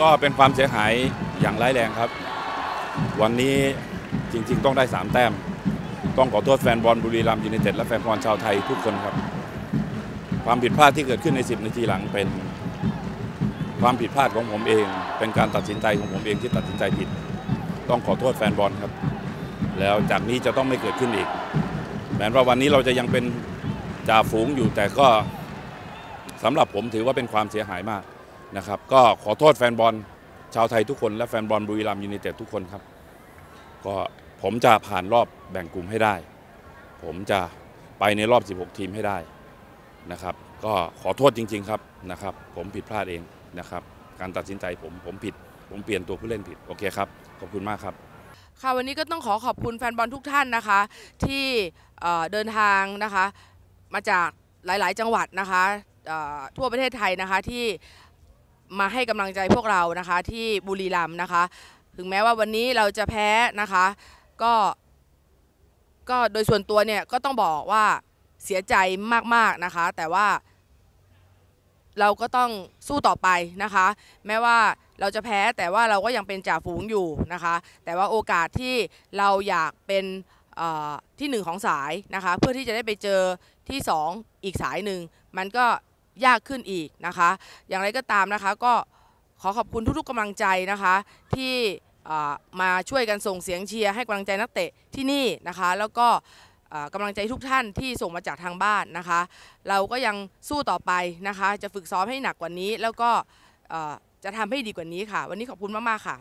ก็เป็นความเสียหายอย่างร้ายแรงครับ วันนี้จริง ๆ ต้องได้ 3 แต้ม ต้องขอโทษแฟนบอลบุรีรัมย์ยูไนเต็ดและแฟนบอลชาวไทยทุกคนครับ ความผิดพลาดที่เกิดขึ้นใน 10 นาทีหลังเป็น ความผิดพลาดของผมเอง เป็นการตัดสินใจของผมเองที่ตัดสินใจผิด ต้องขอโทษแฟนบอลครับ แล้วจากนี้จะต้องไม่เกิดขึ้นอีกแม้ว่าวันนี้เราจะยังเป็นจ่าฝูงอยู่แต่ก็สำหรับผมถือว่าเป็นความเสียหายมาก นะครับ ก็ขอโทษแฟนบอลชาวไทยทุกคนและแฟนบอลบุรีรัมย์ยูไนเต็ดทุกคนครับ ก็ผมจะผ่านรอบแบ่งกลุ่มให้ได้ ผมจะไปในรอบ 16 ทีมให้ได้นะครับ ก็ขอโทษจริง ๆ ครับนะครับ ผมผิดพลาดเองนะครับ การตัดสินใจผมผมผิด ผมเปลี่ยนตัวผู้เล่นผิดโอเคครับขอบคุณมากครับค่ะวันนี้ก็ต้องขอขอบคุณแฟนบอลทุกท่านนะคะ ที่เอ่อเดินทางนะคะ มาจากหลาย ๆ จังหวัดนะคะทั่วประเทศไทยนะคะที่ มาให้กำลังใจพวกเรานะคะ ที่บุรีรัมย์นะคะ ถึงแม้ว่าวันนี้เราจะแพ้นะคะ ก็ก็โดยส่วนตัวเนี่ยก็ต้องบอกว่าเสียใจมากๆนะคะ แต่ว่า เราก็ต้องสู้ต่อไปนะคะ แม้ว่าเราจะแพ้แต่ว่าเราก็ยังเป็นจ่าฝูงอยู่นะคะ แต่ว่าโอกาสที่เราอยากเป็นอ่อที่หนึ่งของสายนะคะ เพื่อที่จะได้ไปเจอที่สองอีกสายหนึ่งมันก็ ยากขึ้นอีกนะคะ อย่างไรก็ตามนะคะก็ขอขอบคุณทุกๆกำลังใจนะคะ ที่มาช่วยกันส่งเสียงเชียร์ให้กำลังใจนักเตะที่นี่นะคะ แล้วก็กำลังใจทุกท่านที่ส่งมาจากทางบ้านนะคะ เราก็ยังสู้ต่อไปนะคะ จะฝึกซ้อมให้หนักกว่านี้ แล้วก็จะทำให้ดีกว่านี้ค่ะ วันนี้ขอบคุณมาก ๆ ค่ะ